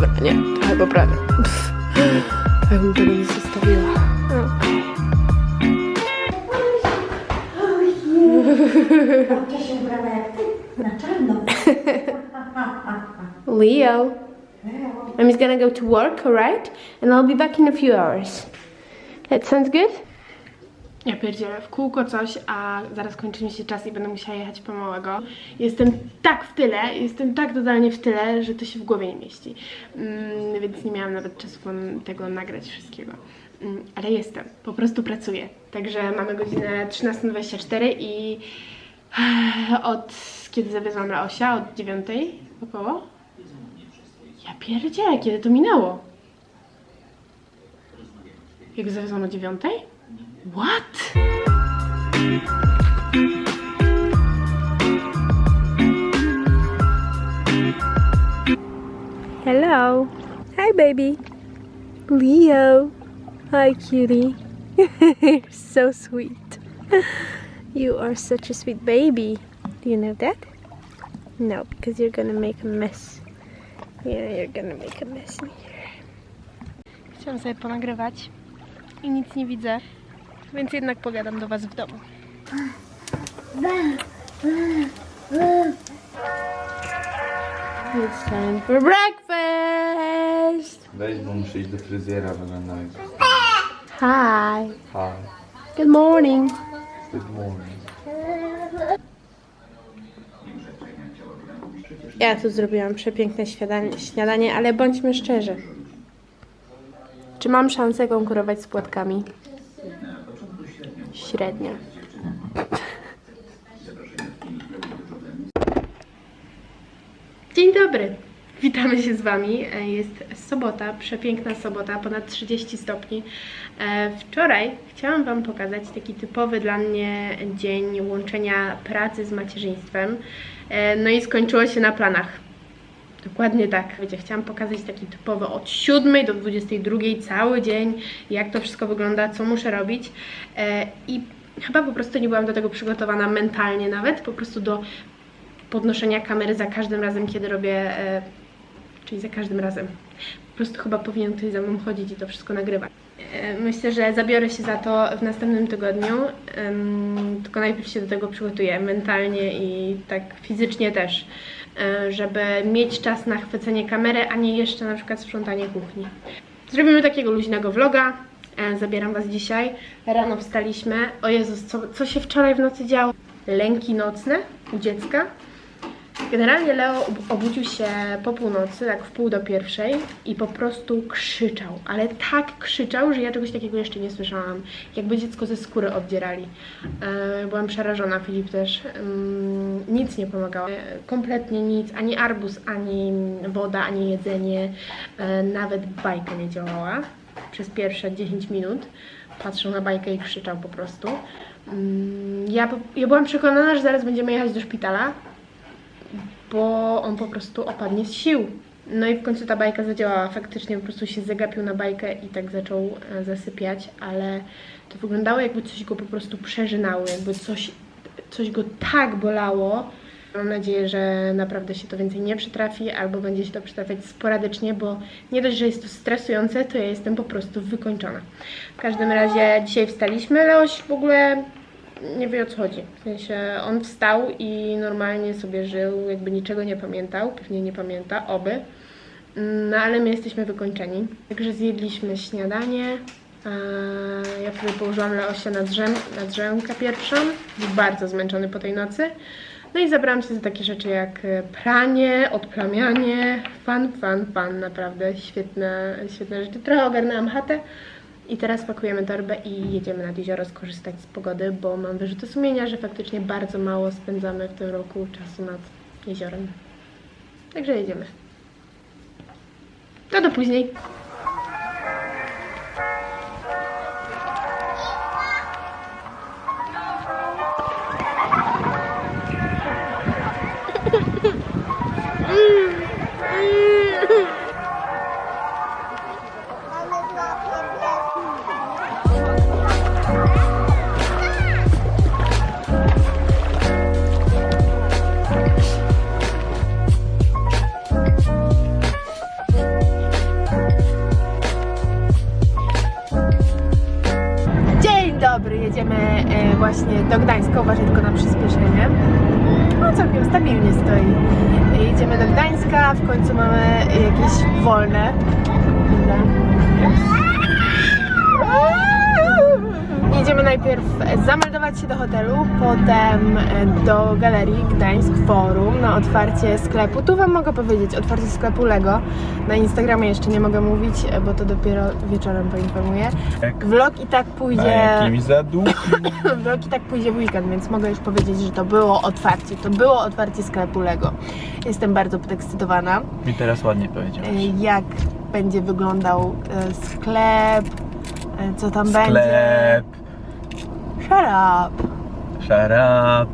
No dobra, nie, trochę poprawię. Pff, Ja bym tego nie zostawiła. O. Babcia się ubrała jak ty, na czarno. Leo, I'm just gonna go to work, alright? And I'll be back in a few hours. That sounds good? Ja pierdzielę w kółko coś, a zaraz kończy mi się czas i będę musiała jechać po małego. Jestem tak w tyle, jestem tak totalnie w tyle, że to się w głowie nie mieści. Mm, więc nie miałam nawet czasu tego nagrać wszystkiego. Mm, ale jestem, po prostu pracuję. Także mamy godzinę 13.24 i od kiedy zawiozłam Leosia, od 9 około. Ja pierdzielę, kiedy to minęło? Jak zawiozłam o 9? What? Hello. Hi, baby. Leo. Hi, cutie. You're so sweet. You are such a sweet baby. Do you know that? No, because you're gonna make a mess. Yeah, you're gonna make a mess in here. Chciałam sobie ponagrywać i nic nie widzę, więc jednak pogadam do Was w domu. It's time for breakfast! Weź, bo muszę iść do fryzjera wyglądając. Hi! Hi, Good morning! good morning. Ja tu zrobiłam przepiękne śniadanie, śniadanie, ale bądźmy szczerzy. Czy mam szansę konkurować z płatkami? Średnio. Dzień dobry. Witamy się z Wami. Jest sobota, przepiękna sobota, ponad 30 stopni. E, Wczoraj chciałam Wam pokazać taki typowy dla mnie dzień łączenia pracy z macierzyństwem. E, No i skończyło się na planach. Dokładnie tak. Wiecie, chciałam pokazać taki typowy od 7 do 22 cały dzień, jak to wszystko wygląda, co muszę robić. E, I chyba po prostu nie byłam do tego przygotowana mentalnie nawet, po prostu do podnoszenia kamery za każdym razem, kiedy robię, e, czyli za każdym razem. Po prostu chyba powinien ktoś za mną chodzić i to wszystko nagrywać. E, Myślę, że zabiorę się za to w następnym tygodniu, tylko najpierw się do tego przygotuję mentalnie i tak fizycznie też, żeby mieć czas na chwycenie kamery, a nie jeszcze na przykład sprzątanie kuchni. Zrobimy takiego luźnego vloga. E, Zabieram Was dzisiaj. Rano wstaliśmy. O Jezus, co, co się wczoraj w nocy działo? Lęki nocne u dziecka. Generalnie Leo ob- obudził się po północy, tak w pół do pierwszej i po prostu krzyczał, ale tak krzyczał, że ja czegoś takiego jeszcze nie słyszałam. Jakby dziecko ze skóry oddzierali. E, byłam przerażona, Filip też. Ym, nic nie pomagało. E, Kompletnie nic, ani arbuz, ani woda, ani jedzenie, e, nawet bajka nie działała przez pierwsze 10 minut. Patrzył na bajkę i krzyczał po prostu. Ym, ja, ja byłam przekonana, że zaraz będziemy jechać do szpitala, bo on po prostu opadnie z sił. No i w końcu ta bajka zadziałała. Faktycznie po prostu się zagapił na bajkę i tak zaczął e, zasypiać, ale to wyglądało jakby coś go po prostu przeżynało, jakby coś, coś go tak bolało. Mam nadzieję, że naprawdę się to więcej nie przytrafi, albo będzie się to przytrafiać sporadycznie, bo nie dość, że jest to stresujące, to ja jestem po prostu wykończona. W każdym razie dzisiaj wstaliśmy, Leoś w ogóle nie wie o co chodzi. W sensie on wstał i normalnie sobie żył, jakby niczego nie pamiętał, pewnie nie pamięta, oby. No ale my jesteśmy wykończeni. Także zjedliśmy śniadanie. Ja wtedy położyłam Leosia na, drzem, na drzemkę pierwszą. Był bardzo zmęczony po tej nocy. No i zabrałam się za takie rzeczy jak e, pranie, odplamianie. Fan, fan, fan, naprawdę świetne, świetne rzeczy. Trochę ogarnęłam chatę. I teraz pakujemy torbę i jedziemy nad jezioro skorzystać z pogody, bo mam wyrzuty sumienia, że faktycznie bardzo mało spędzamy w tym roku czasu nad jeziorem. Także jedziemy. To do później. dobry, jedziemy e, właśnie do Gdańska, uważaj tylko na przyspieszenie. No całkiem stabilnie stoi. Jedziemy do Gdańska, w końcu mamy jakieś wolne. Dobra. Jedziemy najpierw zameldować się do hotelu, potem e, do galerii Gdańsk Forum na otwarcie sklepu. Tu Wam mogę powiedzieć, otwarcie sklepu Lego. Na Instagramie jeszcze nie mogę mówić, e, bo to dopiero wieczorem poinformuję. Vlog i tak pójdzie. jakimś. Vlog i tak pójdzie w weekend, więc mogę już powiedzieć, że to było otwarcie. To było otwarcie sklepu Lego. Jestem bardzo podekscytowana. Mi teraz ładnie powiedziałeś. E, Jak będzie wyglądał sklep, co tam będzie. Sklep, Shut up. szarap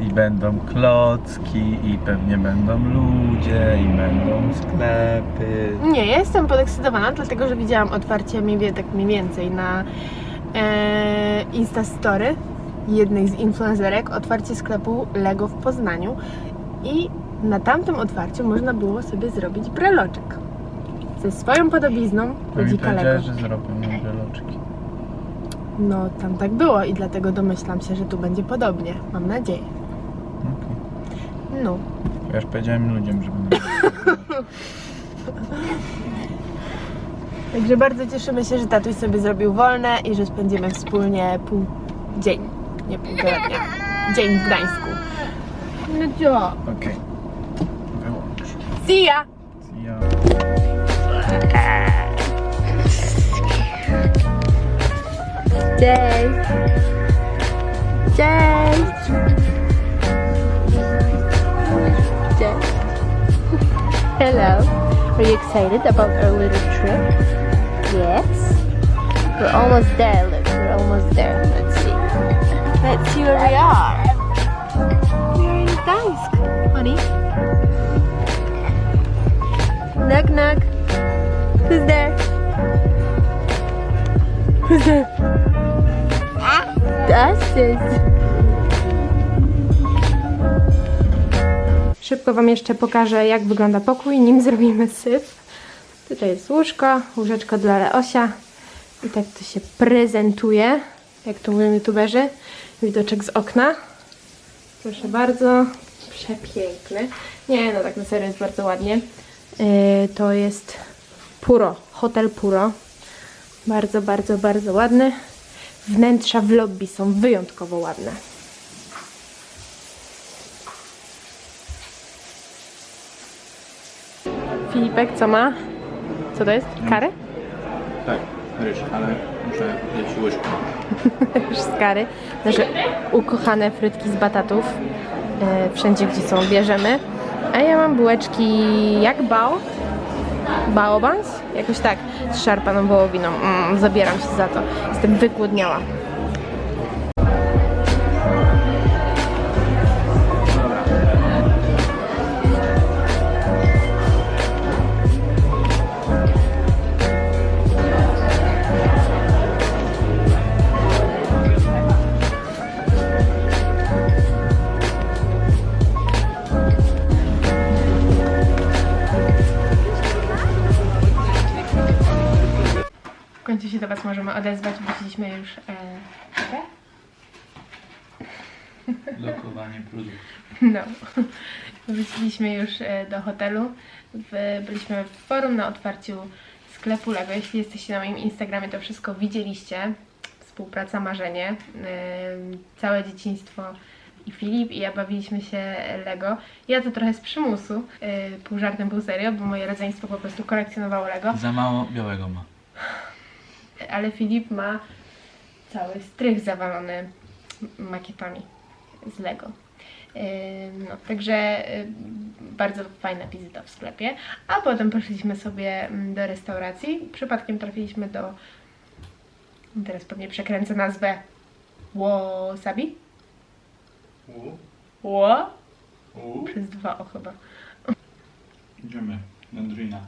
i będą klocki i pewnie będą ludzie i będą sklepy. Nie, ja jestem podekscytowana, dlatego że widziałam otwarcie mniej, tak mniej więcej na e, Instastory jednej z influencerek, otwarcie sklepu Lego w Poznaniu i na tamtym otwarciu można było sobie zrobić breloczek ze swoją podobizną mi ludzika Lego. że zrobią nam breloczki. No, tam tak było i dlatego domyślam się, że tu będzie podobnie. Mam nadzieję. Okay. No. Ja już powiedziałem ludziom, że będą Także bardzo cieszymy się, że tatuś sobie zrobił wolne i że spędzimy wspólnie pół dzień, nie półtora dnia. Dzień w Gdańsku. No co? Okej. Wyłącz. See ya! Ja. Cześć! Cześć! Cześć! Hello! Are you excited about our little trip? Yes? We're almost there, look, we're almost there. Let's see. Let's see where we are. We're in Gdańsk, honey. Knock knock. Who's there? Who's there? That's it. Szybko Wam jeszcze pokażę, jak wygląda pokój, nim zrobimy syf. Tutaj jest łóżko, łóżeczko dla Leosia. I tak to się prezentuje, jak to mówią youtuberzy. Widoczek z okna. Proszę bardzo, przepiękny. Nie, no tak na serio jest bardzo ładnie. Yy, to jest Puro, hotel Puro. Bardzo, bardzo, bardzo ładny. Wnętrza w lobby są wyjątkowo ładne. Filipek, co ma? Co to jest? Kary? Tak, ryż, ale muszę jeść łyżką. Już z kary. Nasze ukochane frytki z batatów. E, wszędzie, gdzie są, bierzemy. A ja mam bułeczki jak bao? Baobans? Jakoś tak, z szarpaną wołowiną. Mm, zabieram się za to. Jestem wygłodniała. Możemy odezwać. Wróciliśmy już. E? Lokowanie produktów. No. Wróciliśmy już e, do hotelu. Byliśmy w forum na otwarciu sklepu Lego. Jeśli jesteście na moim Instagramie, to wszystko widzieliście. Współpraca, marzenie. E, całe dzieciństwo i Filip i ja bawiliśmy się Lego. Ja to trochę z przymusu, e, pół żartem, pół serio, bo moje rodzeństwo po prostu kolekcjonowało Lego. Za mało białego ma. ale Filip ma cały strych zawalony makietami z Lego. No, także ym, bardzo fajna wizyta w sklepie. A potem poszliśmy sobie mm, do restauracji. Przypadkiem trafiliśmy do. Teraz pewnie przekręcę nazwę. Wasabi? Ło? Przez dwa o chyba. Idziemy. Landrina.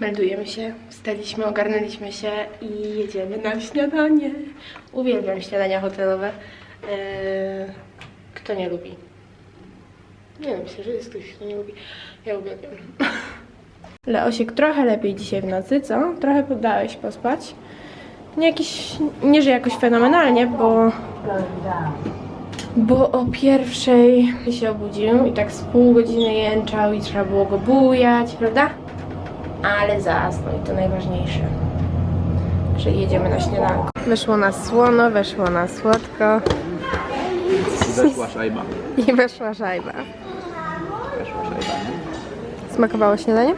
Meldujemy się, wstaliśmy, ogarnęliśmy się i jedziemy na śniadanie. Uwielbiam śniadania hotelowe. Eee, Kto nie lubi? Nie no, myślę, że jest ktoś, kto nie lubi. Ja uwielbiam. Leosiek trochę lepiej dzisiaj w nocy, co? Trochę poddałeś pospać. Nie jakiś, nie że jakoś fenomenalnie, bo... Bo o pierwszej się obudził i tak z pół godziny jęczał i trzeba było go bujać, prawda? Ale zasnął i to najważniejsze. Że jedziemy na śniadanko. Weszło na słono, weszło na słodko Zeszła szajba. i weszła szajba. Weszła szajba? Smakowało śniadanie?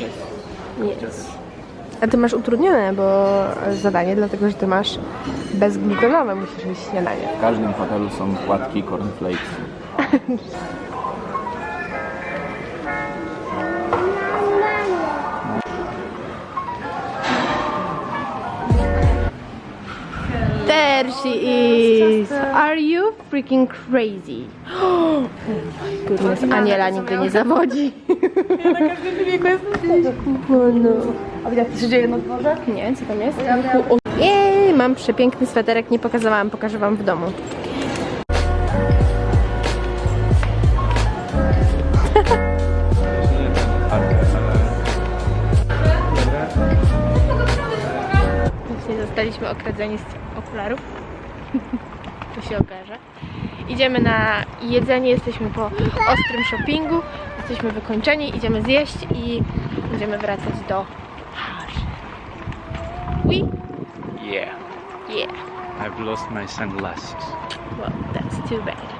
Jest. Jest. A ty masz utrudnione, bo zadanie, dlatego że ty masz bezglutenowe, musisz mieć śniadanie. W każdym hotelu są płatki cornflakes. There she is. Are you freaking crazy? Goodness, Aniela nigdy nie zawodzi. Ja na każdym filmiku jestem. A widać, co się dzieje na dworze? Nie, co tam jest? Jej, mam przepiękny sweterek, nie pokazałam, pokażę wam w domu. Właśnie zostaliśmy okradzeni z okularów. To się okaże. Idziemy na jedzenie, jesteśmy po ostrym shoppingu, jesteśmy wykończeni, idziemy zjeść i będziemy wracać do Parzy. Oui? Yeah, Yeah. I've lost my sunglasses. Well, that's too bad.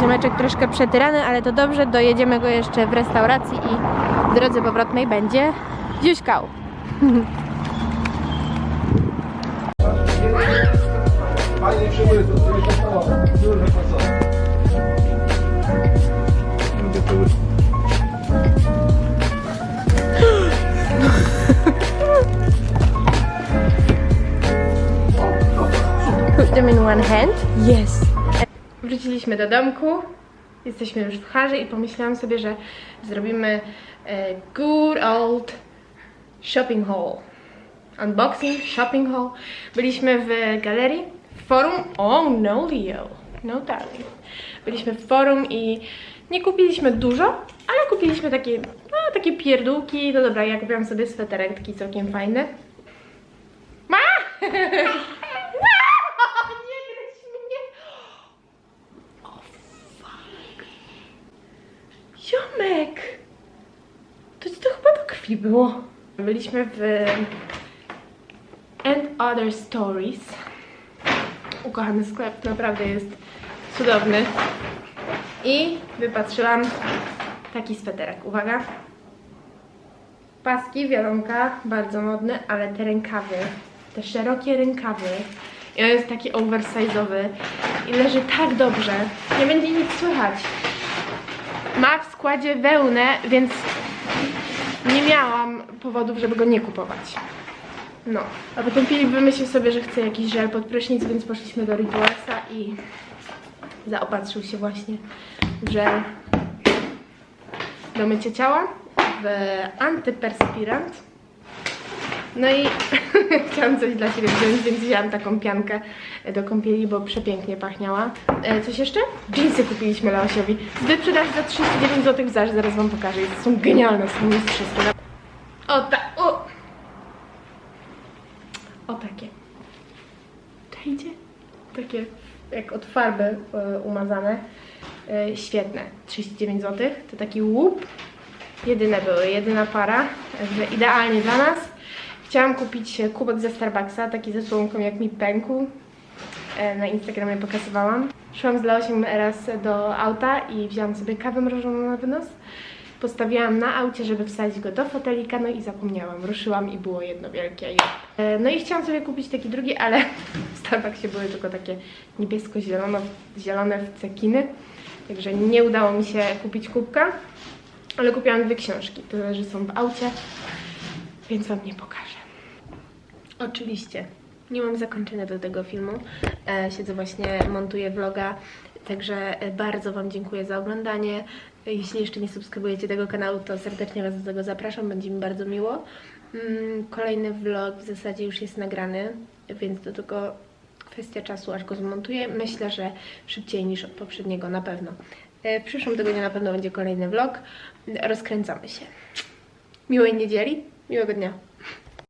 Ziomeczek troszkę przetyrany, ale to dobrze, dojedziemy go jeszcze w restauracji i w drodze powrotnej będzie dziuśkał. To Put them in one hand. Yes. Wróciliśmy do domku. Jesteśmy już w Harze i pomyślałam sobie, że zrobimy e, good old shopping haul. Unboxing, shopping haul. Byliśmy w galerii, forum. Oh no, Leo. No darling. Byliśmy w forum i nie kupiliśmy dużo, ale kupiliśmy takie, no, takie pierdółki. No dobra, ja kupiłam sobie sweterek taki całkiem fajny. Ma! Nie gryź mnie! O. Ziomek! To ci to chyba do krwi było. Byliśmy w And Other Stories. Ukochany sklep, naprawdę jest cudowny. I wypatrzyłam taki sweterek. Uwaga. Paski, wiadomka, bardzo modne, ale te rękawy, te szerokie rękawy i on jest taki oversize'owy i leży tak dobrze, nie będzie nic słychać. Ma w składzie wełnę, więc nie miałam powodów, żeby go nie kupować. No, a potem Filip wymyślił sobie, że chce jakiś żel pod prysznic, więc poszliśmy do Ritualsa i zaopatrzył się właśnie w żel do mycia ciała w antyperspirant. No i chciałam coś dla siebie wziąć, więc wzięłam taką piankę do kąpieli, bo przepięknie pachniała. E, coś jeszcze? Jeansy kupiliśmy Leosiowi. Z wyprzedaży za 39 zł w zaraz wam pokażę. Są genialne, są mistrzowskie. O tak, o! Takie. Czajcie? Takie jak od farby e, umazane. E, świetne. 39 zł. To taki łup. Jedyne były, jedyna para. Także idealnie dla nas. Chciałam kupić kubek ze Starbucksa, taki ze słomką jak mi pękł. E, Na Instagramie pokazywałam. Szłam z Leosiem raz do auta i wzięłam sobie kawę mrożoną na wynos. Postawiłam na aucie, żeby wsadzić go do fotelika, no i zapomniałam. Ruszyłam i było jedno wielkie. E, No i chciałam sobie kupić taki drugi, ale w Starbucksie były tylko takie niebiesko-zielone cekiny. Także nie udało mi się kupić kubka. Ale kupiłam dwie książki, tyle, że są w aucie, więc Wam nie pokażę. Oczywiście, nie mam zakończenia do tego filmu. E, siedzę właśnie, montuję vloga, także e, bardzo Wam dziękuję za oglądanie. Jeśli jeszcze nie subskrybujecie tego kanału, to serdecznie Was do tego zapraszam, będzie mi bardzo miło. Mm, Kolejny vlog w zasadzie już jest nagrany, więc to tylko kwestia czasu, aż go zmontuję. Myślę, że szybciej niż od poprzedniego na pewno. E, W przyszłym tygodniu na pewno będzie kolejny vlog. Rozkręcamy się. Miłej niedzieli, miłego dnia.